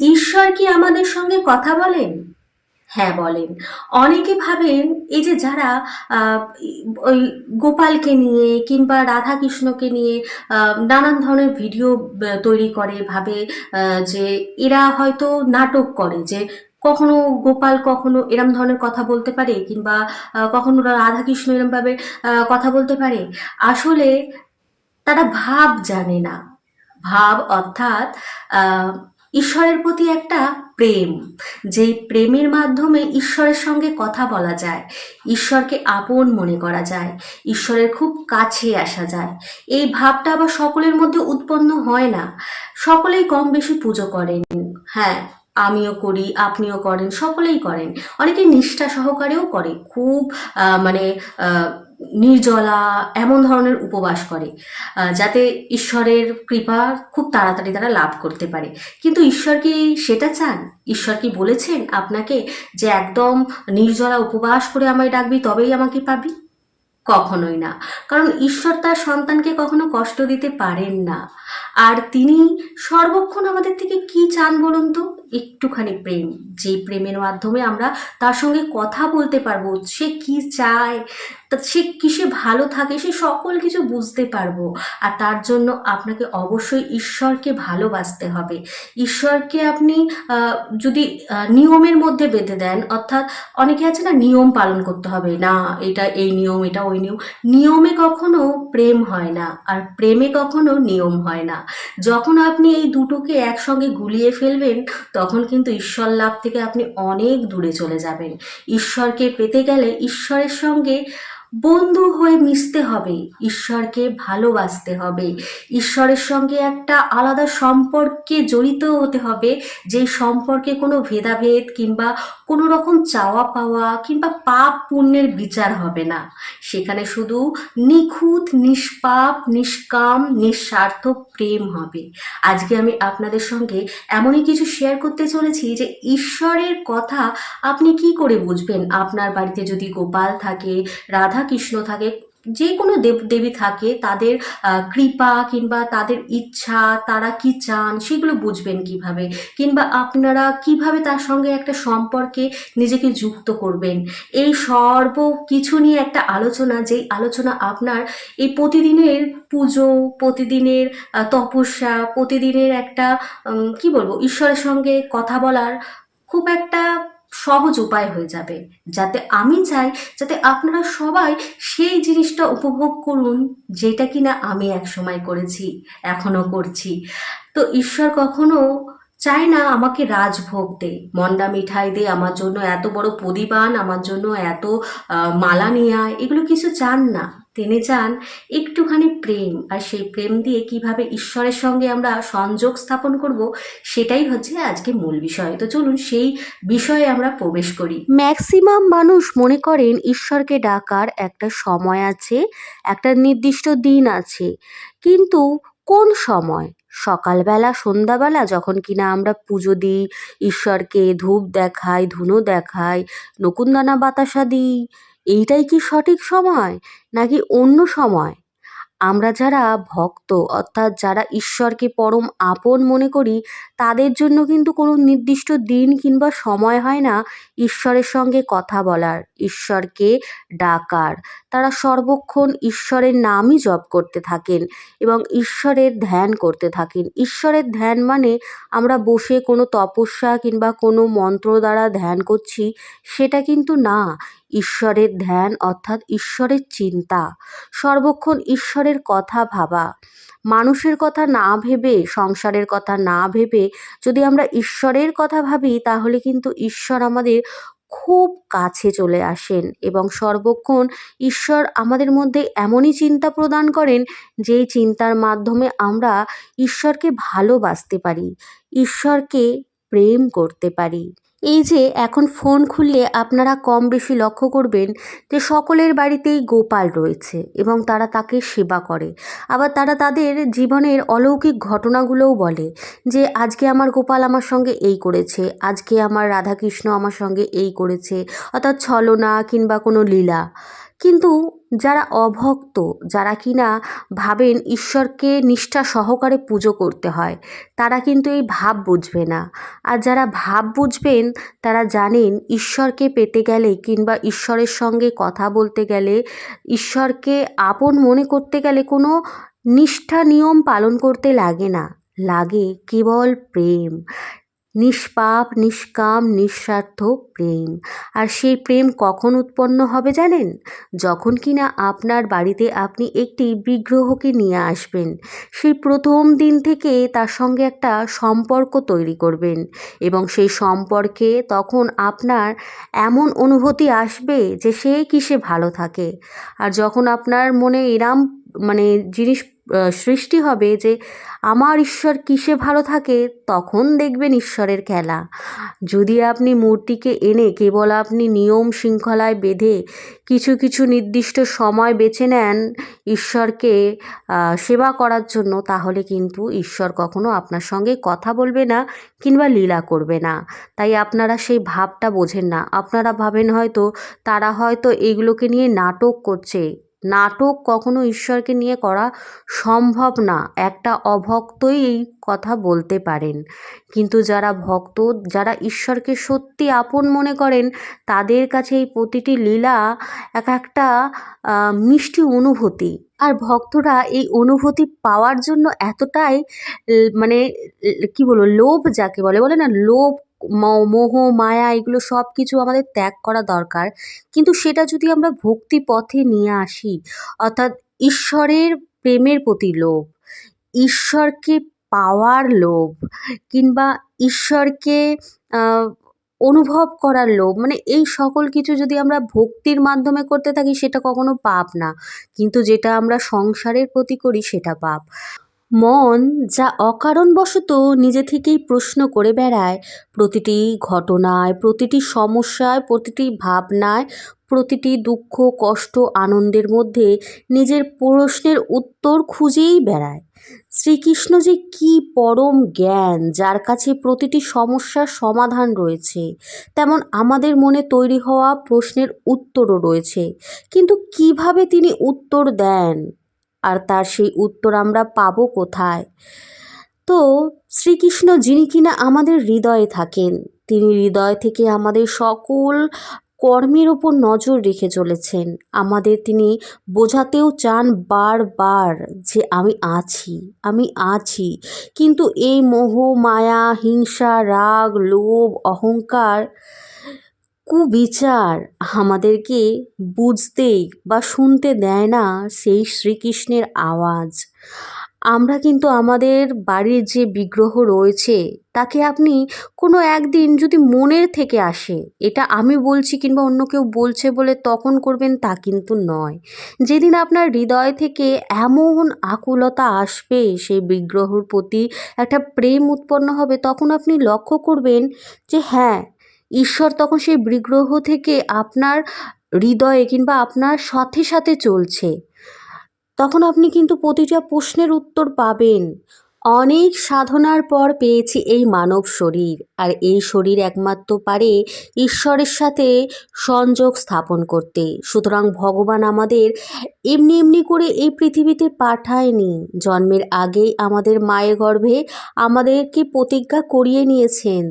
ঈশ্বর কি আমাদের সঙ্গে কথা বলেন? হ্যাঁ বলেন। অনেকে ভাবেন এই যে যারা ওই গোপালকে নিয়ে কিংবা রাধা কৃষ্ণকে নিয়ে নানান ধরনের ভিডিও তৈরি করে ভাবে যে এরা হয়তো নাটক করে যে কখনো গোপাল কখনো এরম ধরনের কথা বলতে পারে কিংবা কখনো রাধা কৃষ্ণ এরম ভাবে আহ, কথা বলতে পারে। আসলে তারা ভাব জানে না। ভাব অর্থাৎ ঈশ্বরের প্রতি একটা প্রেম। যেই প্রেমের মাধ্যমে ঈশ্বরের সঙ্গে কথা বলা যায়, ঈশ্বরকে আপন মনে করা যায়, ঈশ্বরের খুব কাছে আসা যায়। এই ভাবটা আবার সকলের মধ্যে উৎপন্ন হয় না। সকলেই কম বেশি পুজো করেন। হ্যাঁ আমিও করি, আপনিও করেন, সকলেই করেন। অনেকে নিষ্ঠা সহকারেও করে। খুব মানে নির্জলা, এমন ধরনের উপবাস করে যাতে ঈশ্বরের কৃপা খুব তাড়াতাড়ি তারা লাভ করতে পারে। কিন্তু ঈশ্বর কি সেটা চান? ঈশ্বর কি বলেছেন আপনাকে যে একদম নির্জলা উপবাস করে আমায় ডাকবি, তবেই আমাকে পাবি? কখনোই না। কারণ ঈশ্বর তার সন্তানকে কখনো কষ্ট দিতে পারেন না। আর তিনি সর্বক্ষণ আমাদের থেকে কি চান বলুন তো? একটুখানি প্রেম। যে প্রেমের মাধ্যমে আমরা তার সঙ্গে কথা বলতে পারব, সে কি চায় সে কিসে ভালো থাকে, সে সকল কিছু বুঝতে পারব। আর তার জন্য আপনাকে অবশ্যই ঈশ্বরকে ভালোবাসতে হবে। ঈশ্বরকে আপনি যদি নিয়মের মধ্যে বেঁধে দেন, অর্থাৎ অনেকে আছে না, নিয়ম পালন করতে হবে, না, এটা এই নিয়ম, এটা ওই নিয়ম। নিয়মে কখনো প্রেম হয় না, আর প্রেমে কখনো নিয়ম হয় না। যখন আপনি এই দুটোকে একসঙ্গে গুলিয়ে ফেলবেন, তখন কিন্তু ঈশ্বর লাভ থেকে আপনি অনেক দূরে চলে যাবেন। ঈশ্বরকে পেতে গেলে ঈশ্বরের সঙ্গে বন্ধু হয়ে মিশতে হবে, ঈশ্বরকে ভালোবাসতে হবে। ঈশ্বরের সঙ্গে একটা আলাদা সম্পর্কে জড়িত হতে হবে যেই সম্পর্কে কোনো ভেদাভেদ কিংবা কোনো রকম চাওয়া পাওয়া কিংবা পাপ পুণ্যের বিচার হবে না। সেখানে শুধু নিখুঁত, নিষ্পাপ, নিষ্কাম, নিঃস্বার্থ প্রেম হবে। আজকে আমি আপনাদের সঙ্গে এমনই কিছু শেয়ার করতে চলেছি যে ঈশ্বরের কথা আপনি কি করে বুঝবেন? আপনার বাড়িতে যদি গোপাল থাকে, রাধা কৃষ্ণ থাকে, যে কোনো দেব, দেবী থাকে, তাদের কৃপা কিংবা তাদের ইচ্ছা, তারা কি চান সেগুলো বুঝবেন কীভাবে। কিংবা আপনারা কীভাবে তার সঙ্গে একটা সম্পর্কে নিজেকে যুক্ত করবেন। এই সর্ব কিছু নিয়ে একটা আলোচনা, যেই আলোচনা আপনার এই প্রতিদিনের পুজো, প্রতিদিনের তপস্যা, প্রতিদিনের একটা কি বলব, ঈশ্বরের সঙ্গে কথা বলার খুব একটা সহজ উপায় হয়ে যাবে। যাতে আমি চাই, যাতে আপনারা সবাই সেই জিনিসটা উপভোগ করুন, যেটা কিনা আমি একসময় করেছি, এখনও করছি। তো ঈশ্বর কখনো চায় না আমাকে রাজভোগ দে, মন্ডা মিঠাই দে, আমার জন্য এত বড় প্রদীপান আমার জন্য এত মালা নিয়ে এগুলো কিছু চান না। তিনি চান একটুখানি প্রেম। আর সেই প্রেম দিয়ে কীভাবে ঈশ্বরের সঙ্গে আমরা সংযোগ স্থাপন করব, সেটাই হচ্ছে আজকে মূল বিষয়। তো চলুন সেই বিষয়ে আমরা প্রবেশ করি। ম্যাক্সিমাম মানুষ মনে করেন ঈশ্বরকে ডাকার একটা সময় আছে, একটা নির্দিষ্ট দিন আছে। কিন্তু কোন সময়? সকালবেলা, সন্ধ্যাবেলা, যখন কিনা আমরা পুজো দিই, ঈশ্বরকে ধূপ দেখাই, ধুনো দেখাই নকুনদানা বাতাসা দিই এইটাই কি সঠিক সময় নাকি অন্য সময়? আমরা যারা ভক্ত, অর্থাৎ যারা ঈশ্বরকে পরম আপন মনে করি, তাদের জন্য কিন্তু কোনো নির্দিষ্ট দিন কিংবা সময় হয় না ঈশ্বরের সঙ্গে কথা বলার। ঈশ্বরকে ডাকার। তারা সর্বক্ষণ ঈশ্বরের নামই জপ করতে থাকেন এবং ঈশ্বরের ধ্যান করতে থাকেন। ঈশ্বরের ধ্যান মানে আমরা বসে কোনো তপস্যা কিংবা কোনো মন্ত্র দ্বারা ধ্যান করছি, সেটা কিন্তু না। ঈশ্বরের ধ্যান অর্থাৎ ঈশ্বরের চিন্তা। সর্বক্ষণ ঈশ্বরের কথা ভাবা। মানুষের কথা না ভেবে, সংসারের কথা না ভেবে যদি আমরা ঈশ্বরের কথা ভাবি, তাহলে কিন্তু ঈশ্বর আমাদের খুব কাছে চলে আসেন এবং সর্বক্ষণ ঈশ্বর আমাদের মধ্যে এমনই চিন্তা প্রদান করেন, যেই চিন্তার মাধ্যমে আমরা ঈশ্বরকে ভালোবাসতে পারি, ঈশ্বরকে প্রেম করতে পারি। এই যে এখন ফোন খুললে আপনারা কম বেশি লক্ষ্য করবেন যে সকলের বাড়িতেই গোপাল রয়েছে এবং তারা তাকে সেবা করে। আবার তারা তাদের জীবনের অলৌকিক ঘটনাগুলোও বলে যে, আজকে আমার গোপাল আমার সঙ্গে এই করেছে, আজকে আমার রাধাকৃষ্ণ আমার সঙ্গে এই করেছে। অর্থাৎ ছলনা কিংবা কোনো লীলা। কিন্তু যারা অভক্ত, যারা কিনা ভাবেন ঈশ্বরকে নিষ্ঠা সহকারে পুজো করতে হয়, তারা কিন্তু এই ভাব বুঝবে না। আর যারা ভাব বুঝবেন, তারা জানেন ঈশ্বরকে পেতে গেলে কিংবা ঈশ্বরের সঙ্গে কথা বলতে গেলে, ঈশ্বরকে আপন মনে করতে গেলে কোনো নিষ্ঠা নিয়ম পালন করতে লাগে না। লাগে কেবল প্রেম। নিষ্পাপ, নিষ্কাম, নিঃস্বার্থ প্রেম। আর সেই প্রেম কখন উৎপন্ন হবে জানেন? যখন কিনা আপনার বাড়িতে আপনি একটি বিগ্রহকে নিয়ে আসবেন, সেই প্রথম দিন থেকে তার সঙ্গে একটা সম্পর্ক তৈরি করবেন এবং সেই সম্পর্কে তখন আপনার এমন অনুভূতি আসবে যে সে কিসে ভালো থাকে। আর যখন আপনার মনে এরাম মানে জিনিস সৃষ্টি হবে যে আমার ঈশ্বর কিসে ভালো থাকে তখন দেখবেন ঈশ্বরের খেলা। যদি আপনি মূর্তিকে এনে কেবল আপনি নিয়ম শৃঙ্খলায় বেঁধে কিছু কিছু নির্দিষ্ট সময় বেছে নেন ঈশ্বরকে সেবা করার জন্য, তাহলে কিন্তু ঈশ্বর কখনো আপনার সঙ্গে কথা বলবে না কিংবা লীলা করবে না। তাই আপনারা সেই ভাবটা বোঝেন না। আপনারা ভাবেন হয়তো, তারা হয়তো এগুলোকে নিয়ে নাটক করছে। নাটক কখনো ঈশ্বরকে নিয়ে করা সম্ভব না। একটা অভক্তই এই কথা বলতে পারেন। কিন্তু যারা ভক্ত, যারা ঈশ্বরকে সত্যি আপন মনে করেন, তাদের কাছে এই প্রতিটি লীলা এক একটা মিষ্টি অনুভূতি। আর ভক্তরা এই অনুভূতি পাওয়ার জন্য এতটাই মানে কি বলব, লোভ যাকে বলে বলে না, লোভ মোহ, মায়া এগুলো সব কিছু আমাদের ত্যাগ করা দরকার। কিন্তু সেটা যদি আমরা ভক্তি পথে নিয়ে আসি, অর্থাৎ ঈশ্বরের প্রেমের প্রতি লোভ, ঈশ্বরকে পাওয়ার লোভ, কিংবা ঈশ্বরকে অনুভব করার লোভ মানে এই সকল কিছু যদি আমরা ভক্তির মাধ্যমে করতে থাকি, সেটা কখনো পাপ না। কিন্তু যেটা আমরা সংসারের প্রতি করি, সেটা পাপ। মন যা অকারণবশত নিজে থেকেই প্রশ্ন করে বেড়ায়। প্রতিটি ঘটনায়, প্রতিটি সমস্যায়, প্রতিটি ভাবনায়, প্রতিটি দুঃখ, কষ্ট, আনন্দের মধ্যে নিজের প্রশ্নের উত্তর খুঁজেই বেড়ায়। শ্রীকৃষ্ণ যে কি পরম জ্ঞান যার কাছে প্রতিটি সমস্যার সমাধান রয়েছে, তেমন আমাদের মনে তৈরি হওয়া প্রশ্নের উত্তরও রয়েছে। কিন্তু কীভাবে তিনি উত্তর দেন? আর তার সেই উত্তর আমরা পাবো কোথায়? তো শ্রীকৃষ্ণ যিনি কিনা আমাদের হৃদয়ে থাকেন, তিনি হৃদয় থেকে আমাদের সকল কর্মের ওপর নজর রেখে চলেছেন। আমাদের তিনি বোঝাতেও চান বারবার যে আমি আছি আমি আছি। কিন্তু এই মোহ, মায়া, হিংসা, রাগ, লোভ, অহংকার কুবিচার আমাদেরকে বুঝতে বা শুনতে দেয় না সেই শ্রীকৃষ্ণের আওয়াজ। আমরা কিন্তু আমাদের বাড়ির যে বিগ্রহ রয়েছে, তাকে আপনি কোনো একদিন যদি মনের থেকে আসে, এটা আমি বলছি কিংবা অন্য কেউ বলছে বলে তখন করবেন তা কিন্তু নয়। যেদিন আপনার হৃদয় থেকে এমন আকুলতা আসবে সেই বিগ্রহর প্রতি একটা প্রেম উৎপন্ন হবে, তখন আপনি লক্ষ্য করবেন যে হ্যাঁ ঈশ্বর তখন সেই বিগ্রহ থেকে আপনার হৃদয়ে কিংবা আপনার সাথে সাথে চলছে। তখন আপনি কিন্তু প্রতিটা প্রশ্নের উত্তর পাবেন। অনেক সাধনার পর পেয়েছি এই মানব শরীর, আর এই শরীর একমাত্র পারে ঈশ্বরের সাথে সংযোগ স্থাপন করতে। সুতরাং ভগবান আমাদের এমনি এমনি করে এই পৃথিবীতে পাঠায়নি। জন্মের আগেই আমাদের মায়ের গর্ভে আমাদেরকে প্রতিজ্ঞা করিয়ে নিয়েছেন।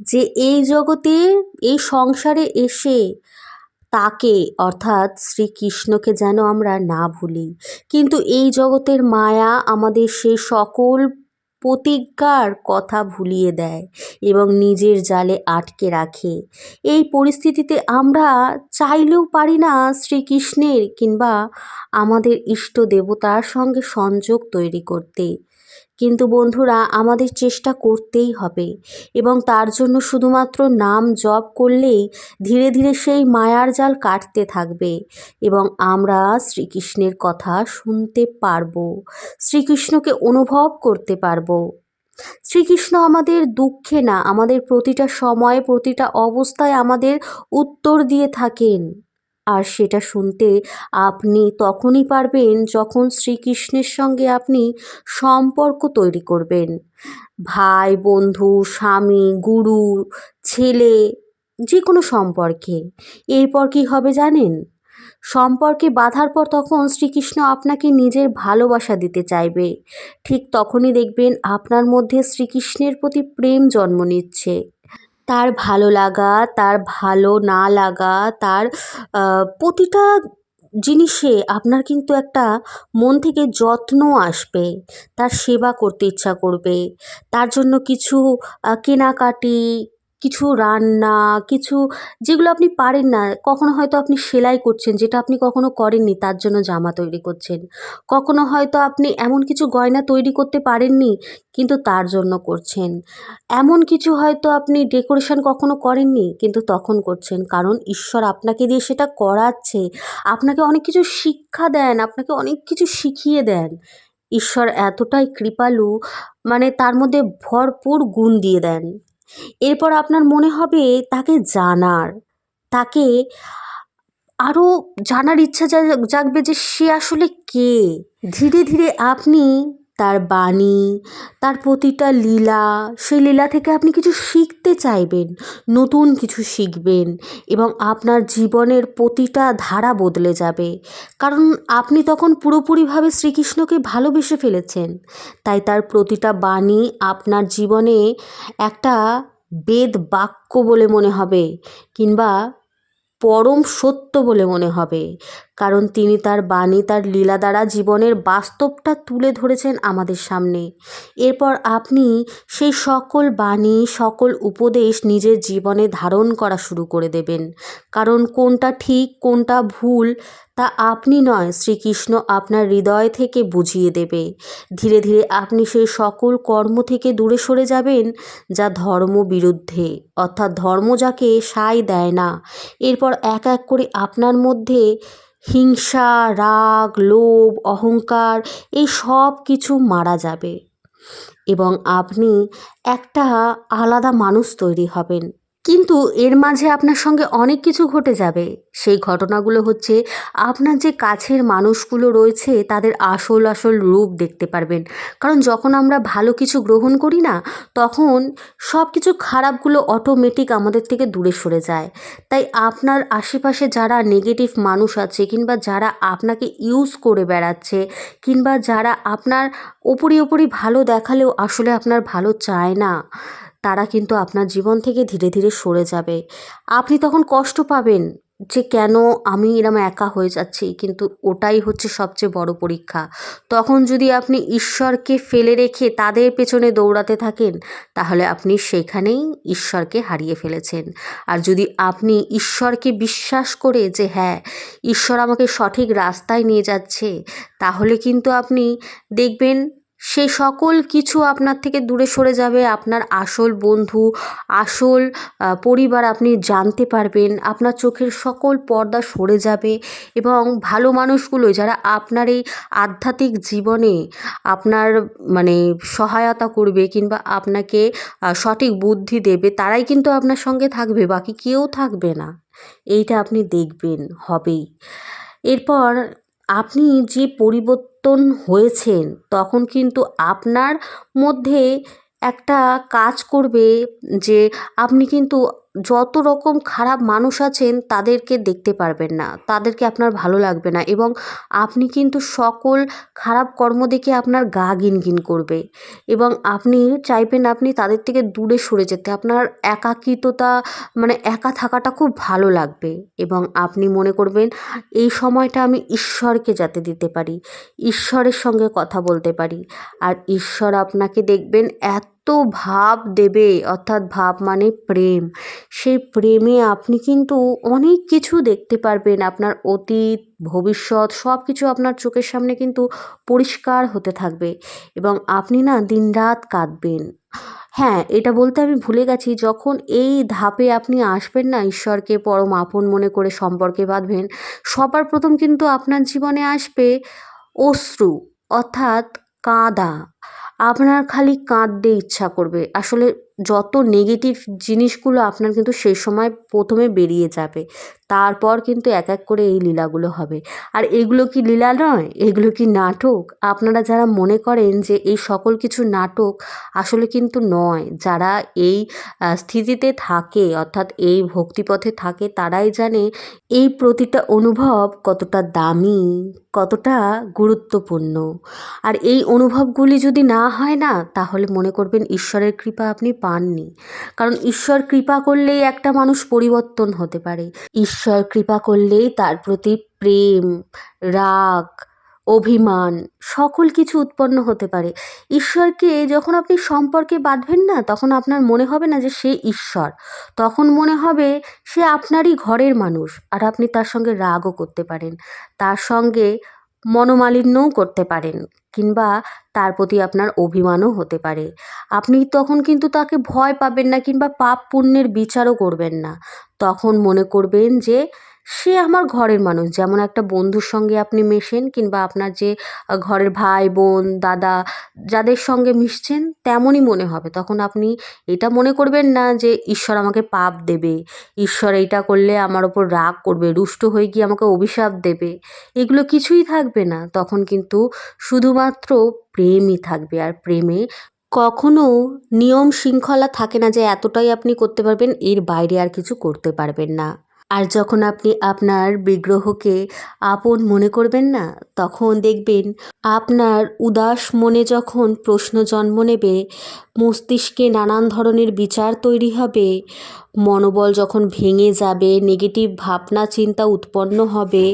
যে এই জগতে, এই সংসারে এসে তাকে, অর্থাৎ শ্রীকৃষ্ণকে যেন আমরা না ভুলি। কিন্তু এই জগতের মায়া আমাদের সে সকল প্রতিজ্ঞার কথা ভুলিয়ে দেয় এবং নিজের জালে আটকে রাখে। এই পরিস্থিতিতে আমরা চাইলেও পারি না শ্রীকৃষ্ণের কিংবা আমাদের ইষ্ট দেবতার সঙ্গে সংযোগ তৈরি করতে। কিন্তু বন্ধুরা, আমাদের চেষ্টা করতেই হবে এবং তার জন্য শুধুমাত্র নাম জপ করলেই ধীরে ধীরে সেই মায়ার জাল কাটতে থাকবে এবং আমরা শ্রীকৃষ্ণের কথা শুনতে পারব, শ্রীকৃষ্ণকে অনুভব করতে পারব। শ্রীকৃষ্ণ আমাদের দুঃখে না, আমাদের প্রতিটা সময়ে, প্রতিটা অবস্থায় আমাদের উত্তর দিয়ে থাকেন। আর সেটা শুনতে আপনি তখনই পারবেন যখন শ্রীকৃষ্ণের সঙ্গে আপনি সম্পর্ক তৈরি করবেন। ভাই, বন্ধু, স্বামী, গুরু, ছেলে যে কোনো সম্পর্কে। এরপর কী হবে জানেন? সম্পর্কে বাঁধার পর তখন শ্রীকৃষ্ণ আপনাকে নিজের ভালোবাসা দিতে চাইবে। ঠিক তখনই দেখবেন আপনার মধ্যে শ্রীকৃষ্ণের প্রতি প্রেম জন্ম নিচ্ছে। তার ভালো লাগা, তার ভালো না লাগা, তার প্রতিটা জিনিসে আপনার কিন্তু একটা মন থেকে যত্ন আসবে। তার সেবা করতে ইচ্ছা করবে। তার জন্য কিছু কেনাকাটি কিছু রান্না, কিছু যেগুলো আপনি পারেন না, কখনো হয়তো আপনি সেলাই করছেন, যেটা আপনি কখনো করেননি, তার জন্য জামা তৈরি করছেন। কখনো হয়তো আপনি এমন কিছু গয়না তৈরি করতে পারেননি, কিন্তু তার জন্য করছেন। এমন কিছু হয়তো আপনি ডেকোরেশন কখনো করেননি, কিন্তু তখন করছেন, কারণ ঈশ্বর আপনাকে দিয়ে সেটা করাচ্ছে। আপনাকে অনেক কিছু শিক্ষা দেন, আপনাকে অনেক কিছু শিখিয়ে দেন। ঈশ্বর এতটাই কৃপালু মানে তার মধ্যে ভরপুর গুণ দিয়ে দেন। এরপর আপনার মনে হবে তাকে জানার, তাকে আরও জানার ইচ্ছা জাগবে যে সে আসলে কে। ধীরে ধীরে আপনি তার বাণী, তার প্রতিটা লীলা, সেই লীলা থেকে আপনি কিছু শিখতে চাইবেন, নতুন কিছু শিখবেন এবং আপনার জীবনের প্রতিটা ধারা বদলে যাবে। কারণ আপনি তখন পুরোপুরিভাবে শ্রীকৃষ্ণকে ভালোবেসে ফেলেছেন। তাই তার প্রতিটা বাণী আপনার জীবনে একটা বেদ বাক্য বলে মনে হবে কিংবা পরম সত্য বলে মনে হবে। কারণ তিনি তার বাণী তার লীলা দ্বারা জীবনের বাস্তবটা তুলে ধরেছেন আমাদের সামনে। এরপর আপনি সেই সকল বাণী, সকল উপদেশ নিজের জীবনে ধারণ করা শুরু করে দেবেন। কারণ কোনটা ঠিক, কোনটা ভুল, তা আপনি নয়, শ্রীকৃষ্ণ আপনার হৃদয় থেকে বুঝিয়ে দেবে। ধীরে ধীরে আপনি সেই সকল কর্ম থেকে দূরে সরে যাবেন, যা ধর্ম বিরুদ্ধে, অর্থাৎ ধর্ম যাকে সায় দেয় না। এরপর এক এক করে আপনার মধ্যে হিংসা, রাগ, লোভ, অহংকার, এই সব কিছু মারা যাবে। এবং আপনি একটা আলাদা মানুষ তৈরি হবেন। কিন্তু এর মাঝে আপনার সঙ্গে অনেক কিছু ঘটে যাবে। সেই ঘটনাগুলো হচ্ছে আপনার যে কাছের মানুষগুলো রয়েছে, তাদের আসল আসল রূপ দেখতে পারবেন। কারণ যখন আমরা ভালো কিছু গ্রহণ করি না, তখন সব কিছু খারাপগুলো অটোমেটিক আমাদের থেকে দূরে সরে যায়। তাই আপনার আশেপাশে যারা নেগেটিভ মানুষ আছে, কিংবা যারা আপনাকে ইউজ করে বেড়াচ্ছে, কিংবা যারা আপনার ওপরি ওপরি ভালো দেখালেও আসলে আপনার ভালো চায় না তারা কিন্তু আপনার জীবন থেকে ধীরে ধীরে সরে যাবে। আপনি তখন কষ্ট পাবেন যে কেন আমি এরম একা হয়ে যাচ্ছি, কিন্তু ওটাই হচ্ছে সবচেয়ে বড় পরীক্ষা। তখন যদি আপনি ঈশ্বরকে ফেলে রেখে তাদের পেছনে দৌড়াতে থাকেন, তাহলে আপনি সেখানেই ঈশ্বরকে হারিয়ে ফেলেছেন। আর যদি আপনি ঈশ্বরকে বিশ্বাস করে যে হ্যাঁ ঈশ্বর আমাকে সঠিক রাস্তায় নিয়ে যাচ্ছে, তাহলে কিন্তু আপনি দেখবেন সে সকল কিছু আপনার থেকে দূরে সরে যাবে, আপনার আসল বন্ধু, আসল পরিবার আপনি জানতে পারবেন, আপনার চোখের সকল পর্দা সরে যাবে এবং ভালো মানুষগুলো যারা আপনার এই আধ্যাত্মিক জীবনে আপনার মানে সহায়তা করবে কিংবা আপনাকে সঠিক বুদ্ধি দেবে, তারাই কিন্তু আপনার সঙ্গে থাকবে, বাকি কেউ থাকবে না। এইটা আপনি দেখবেন, হবেই। এরপর আপনি যে পরিবর্তন হয়েছেন তখন কিন্তু আপনার মধ্যে একটা কাজ করবে যে আপনি কিন্তু যত রকম খারাপ মানুষ আছেন, তাদেরকে দেখতে পারবেন না। তাদেরকে আপনার ভালো লাগবে না এবং আপনি কিন্তু সকল খারাপ কর্ম দেখে আপনার গা গিনগিন করবে এবং আপনি চাইবেন আপনি তাদের থেকে দূরে সরে যেতে। আপনার একাকিত্বতা মানে একা থাকাটা খুব ভালো লাগবে এবং আপনি মনে করবেন, এই সময়টা আমি ঈশ্বরকে যাতে দিতে পারি, ঈশ্বরের সঙ্গে কথা বলতে পারি। আর ঈশ্বর আপনাকে দেখবেন এত ভাব দেবে, অর্থাৎ ভাব মানে প্রেম। সেই প্রেমে আপনি কিন্তু অনেক কিছু দেখতে পারবেন। আপনার অতীত, ভবিষ্যৎ সব কিছু আপনার চোখের সামনে কিন্তু পরিষ্কার হতে থাকবে এবং আপনি না দিনরাত কাঁদবেন। হ্যাঁ এটা বলতে আমি ভুলে গেছি, যখন এই ধাপে আপনি আসবেন না ঈশ্বরকে পরম আপন মনে করে সম্পর্কে বাঁধবেন, সবার প্রথম কিন্তু আপনার জীবনে আসবে অশ্রু, অর্থাৎ কাঁদা। আপনার খালি কাঁদতে ইচ্ছা করবে। আসলে যত নেগেটিভ জিনিসগুলো আপনার কিন্তু সেই সময় প্রথমে বেরিয়ে যাবে। তারপর কিন্তু এক এক করে এই লীলাগুলো হবে। আর এগুলো কি লীলা নয়? এগুলো কি নাটক? আপনারা যারা মনে করেন যে এই সকল কিছু নাটক আসলে কিন্তু নয়, যারা এই স্থিতিতে থাকে, অর্থাৎ এই ভক্তিপথে থাকে, তারাই জানে এই প্রতিটা অনুভব কতটা দামি, কতটা গুরুত্বপূর্ণ। আর এই অনুভবগুলি যদি না হয় না, তাহলে মনে করবেন ঈশ্বরের কৃপা আপনি পাননি। কারণ ঈশ্বর কৃপা করলেই একটা মানুষ পরিবর্তন হতে পারে। ঈশ্বর কৃপা করলেই তার প্রতি প্রেম, রাগ, অভিমান সকল কিছু উৎপন্ন হতে পারে। ঈশ্বরকে যখন আপনি সম্পর্কে বাঁধবেন না, তখন আপনার মনে হবে না যে সে ঈশ্বর। তখন মনে হবে সে আপনারই ঘরের মানুষ আর আপনি তার সঙ্গে রাগও করতে পারেন। তার সঙ্গে মনোমালিন্যও করতে পারেন, কিংবা তার প্রতি আপনার অভিমানও হতে পারে। আপনি তখন কিন্তু তাকে ভয় পাবেন না, কিংবা পাপ পুণ্যের বিচারও করবেন না। তখন মনে করবেন যে সে আমার ঘরের মানুষ। যেমন একটা বন্ধুর সঙ্গে আপনি মেশেন কিংবা আপনার যে ঘরের ভাই, বোন, দাদা যাদের সঙ্গে মিশছেন তেমনই মনে হবে। তখন আপনি এটা মনে করবেন না যে, ঈশ্বর আমাকে পাপ দেবে। ঈশ্বর এইটা করলে আমার ওপর রাগ করবে, রুষ্ট হয়ে গিয়ে আমাকে অভিশাপ দেবে। এগুলো কিছুই থাকবে না। তখন কিন্তু শুধুমাত্র প্রেমই থাকবে। আর প্রেমে কখনো নিয়ম শৃঙ্খলা থাকে না যে, এতটাই আপনি করতে পারবেন, এর বাইরে আর কিছু করতে পারবেন না। আর যখন আপনি আপনার বিগ্রহকে আপন মনে করবেন না, তখন দেখবেন আপনার উদাস মনে যখন প্রশ্ন জন্ম নেবে, মস্তিষ্কে নানান ধরনের বিচার তৈরি হবে, মনোবল যখন ভেঙে যাবে নেগেটিভ ভাবনা, চিন্তা উৎপন্ন হবে,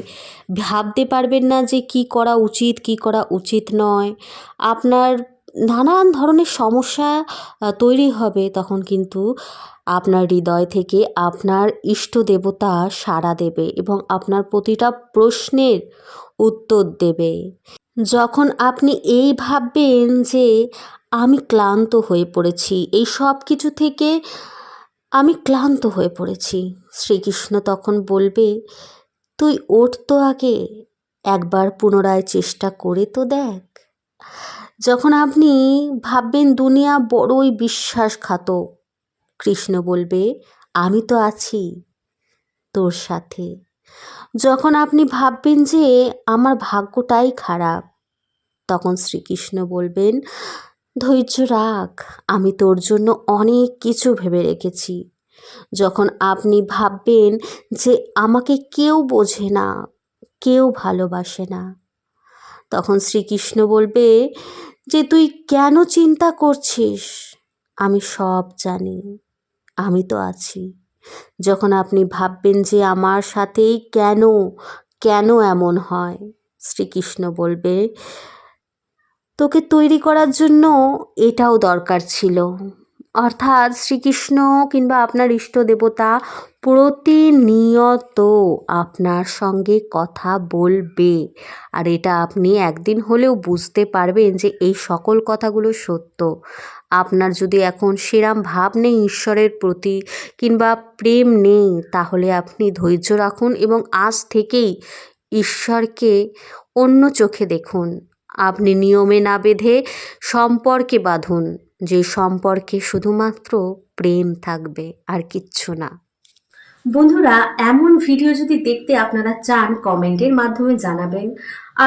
ভাবতে পারবেন না যে কি করা উচিত, কি করা উচিত নয়। আপনার নানান ধরনের সমস্যা তৈরি হবে তখন কিন্তু আপনার হৃদয় থেকে আপনার ইষ্ট দেবতা সাড়া দেবে এবং আপনার প্রতিটা প্রশ্নের উত্তর দেবে। যখন আপনি এই ভাববেন যে আমি ক্লান্ত হয়ে পড়েছি, এই সব কিছু থেকে আমি ক্লান্ত হয়ে পড়েছি, শ্রীকৃষ্ণ তখন বলবে, তুই ওঠ তো আগে, একবার পুনরায় চেষ্টা করে তো দেখ। যখন আপনি ভাববেন দুনিয়া বড়ই বিশ্বাসঘাতক, কৃষ্ণ বলবে, আমি তো আছি তোর সাথে। যখন আপনি ভাববেন যে আমার ভাগ্যটাই খারাপ, তখন শ্রীকৃষ্ণ বলবেন, ধৈর্য রাখ, আমি তোর জন্য অনেক কিছু ভেবে রেখেছি। যখন আপনি ভাববেন যে আমাকে কেউ বোঝে না, কেউ ভালোবাসে না, তখন শ্রীকৃষ্ণ বলবে যে তুই কেন চিন্তা করছিস? আমি সব জানি। আমি তো আছি। যখন আপনি ভাববেন যে আমার সাথেই কেন কেন এমন হয়? শ্রীকৃষ্ণ বলবে, তোকে তৈরি করার জন্য এটাও দরকার ছিল। অর্থাৎ শ্রীকৃষ্ণ কিংবা আপনার ইষ্ট দেবতা প্রতিনিয়ত আপনার সঙ্গে কথা বলবে। আর এটা আপনি একদিন হলেও বুঝতে পারবেন যে এই সকল কথাগুলো সত্য। আপনার যদি এখন সেরাম ভাব নেই ঈশ্বরের প্রতি কিংবা প্রেম নেই, তাহলে আপনি ধৈর্য রাখুন এবং আজ থেকেই ঈশ্বরকে অন্য চোখে দেখুন। আপনি নিয়মে না বেঁধে সম্পর্কে বাঁধুন। যে সম্পর্কে শুধুমাত্র প্রেম থাকবে আর কিচ্ছু না। বন্ধুরা, এমন ভিডিও যদি দেখতে আপনারা চান, কমেন্টের মাধ্যমে জানাবেন।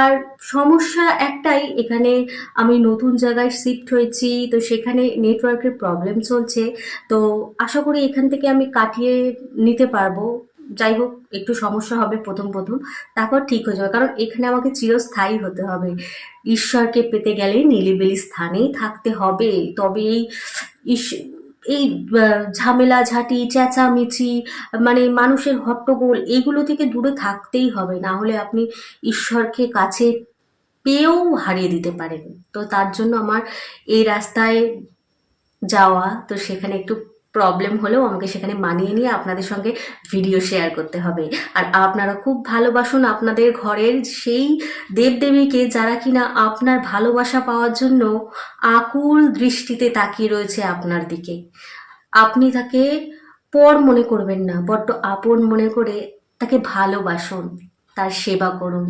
আর সমস্যা একটাই, এখানে আমি নতুন জায়গায় শিফট হয়েছি, তো সেখানে নেটওয়ার্কের প্রবলেম চলছে। তো আশা করি এখান থেকে আমি কাটিয়ে নিতে পারব। যাই হোক একটু সমস্যা হবে প্রথম প্রথম, তারপর ঠিক হয়ে যাবে। কারণ এখানে আমাকে চিরস্থায়ী হতে হবে। ঈশ্বরকে পেতে গেলে নিলিবিলি স্থানেই থাকতে হবে। তবে এই এই ঝামেলা, ঝাঁটি, চেঁচামেচি মানে মানুষের হট্টগোল, এইগুলো থেকে দূরে থাকতেই হবে। না হলে আপনি ঈশ্বরকে কাছে পেয়েও হারিয়ে দিতে পারেন। তো তার জন্য আমার এই রাস্তায় যাওয়া, তো সেখানে একটু প্রবলেম হলেও আমাকে সেখানে মানিয়ে নিয়ে আপনাদের সঙ্গে ভিডিও শেয়ার করতে হবে। আর আপনারা খুব ভালোবাসুন আপনাদের ঘরের সেই দেবদেবীকে যারা কিনা আপনার ভালোবাসা পাওয়ার জন্য আকুল দৃষ্টিতে তাকিয়ে রয়েছে আপনার দিকে। আপনি তাকে পর মনে করবেন না, বড্ড আপন মনে করে তাকে ভালোবাসুন, তার সেবা করুন।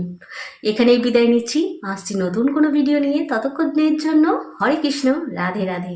এখানেই বিদায় নিচ্ছি। আসছি নতুন কোনো ভিডিও নিয়ে। ততক্ষণের জন্য হরে কৃষ্ণ, রাধে রাধে।